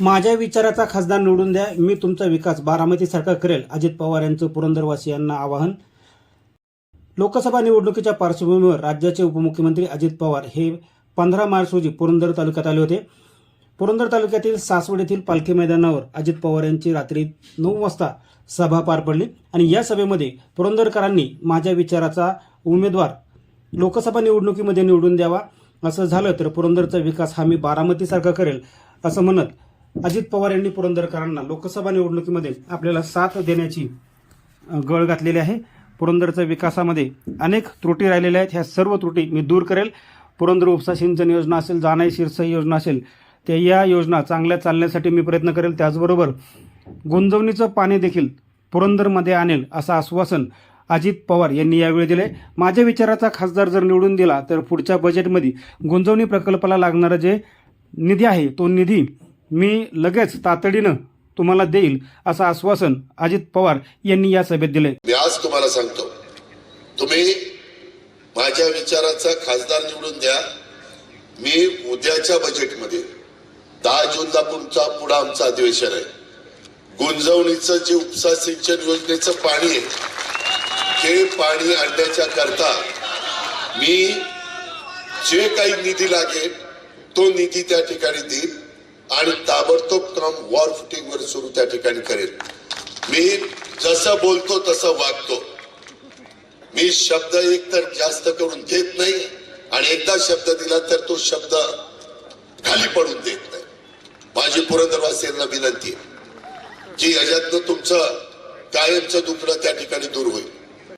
माझ्या विचाराचा खासदार निवडून द्या. मी तुमचा विकास बारामतीसारखा करेल अजित पवार यांचं पुरंदरवासियांना आवाहन. लोकसभा निवडणुकीच्या पार्श्वभूमीवर राज्याचे उपमुख्यमंत्री अजित पवार हे पंधरा मार्च रोजी पुरंदर तालुक्यात आले होते. पुरंदर तालुक्यातील सासवड येथील पालखी मैदानावर अजित पवार यांची रात्री नऊ वाजता सभा पार पडली आणि या सभेमध्ये पुरंदरकरांनी माझ्या विचाराचा उमेदवार लोकसभा निवडणुकीमध्ये निवडून द्यावा असं झालं तर पुरंदरचा विकास हा मी बारामतीसारखा करेल असं म्हणत अजित पवार यांनी पुरंदरकरांना लोकसभा निवडणुकीमध्ये आपल्याला साथ देण्याची गळ घातलेली आहे. पुरंदरच्या विकासामध्ये अनेक त्रुटी राहिलेल्या आहेत. ह्या सर्व त्रुटी मी दूर करेल. पुरंदर उपसा सिंचन योजना असेल जानाई शिरसाई योजना असेल त्या या योजना चांगल्या चालण्यासाठी मी प्रयत्न करेल. त्याचबरोबर गुंजवणीचं पाणी देखील पुरंदरमध्ये आणेल असं आश्वासन अजित पवार यांनी यावेळी दिले माझ्या विचाराचा खासदार जर निवडून दिला तर पुढच्या बजेटमध्ये गुंजवणी प्रकल्पाला लागणारं जे निधी आहे तो निधी मी लगेच तातडीनं तुम्हाला देईल असं आश्वासन अजित पवार यांनी या सभेत दिले मी आज तुम्हाला सांगतो तुम्ही माझ्या विचाराचा खासदार निवडून द्या. मी उद्याच्या बजेटमध्ये दहा जूनला पुढचा पुढं आमचं अधिवेशन आहे. गुंजवणीचं जे उपसा सिंचन योजनेचं पाणी आहे ते पाणी आणण्याच्या करता मी जे काही निधी लागेल तो निधी त्या ठिकाणी देईल आणि ताबडतोब काम वॉर फुटिंगवर सुरू त्या ठिकाणी करेल. मी जसं बोलतो तसं वागतो. मी शब्द एक तर जास्त करून देत नाही आणि एकदा शब्द दिला तर तो शब्द खाली पडून देत नाही. माझी पुरंदरवासियांना विनंती आहे. जी याच्यातनं तुमचं कायमचं दुखणं त्या ठिकाणी दूर होईल.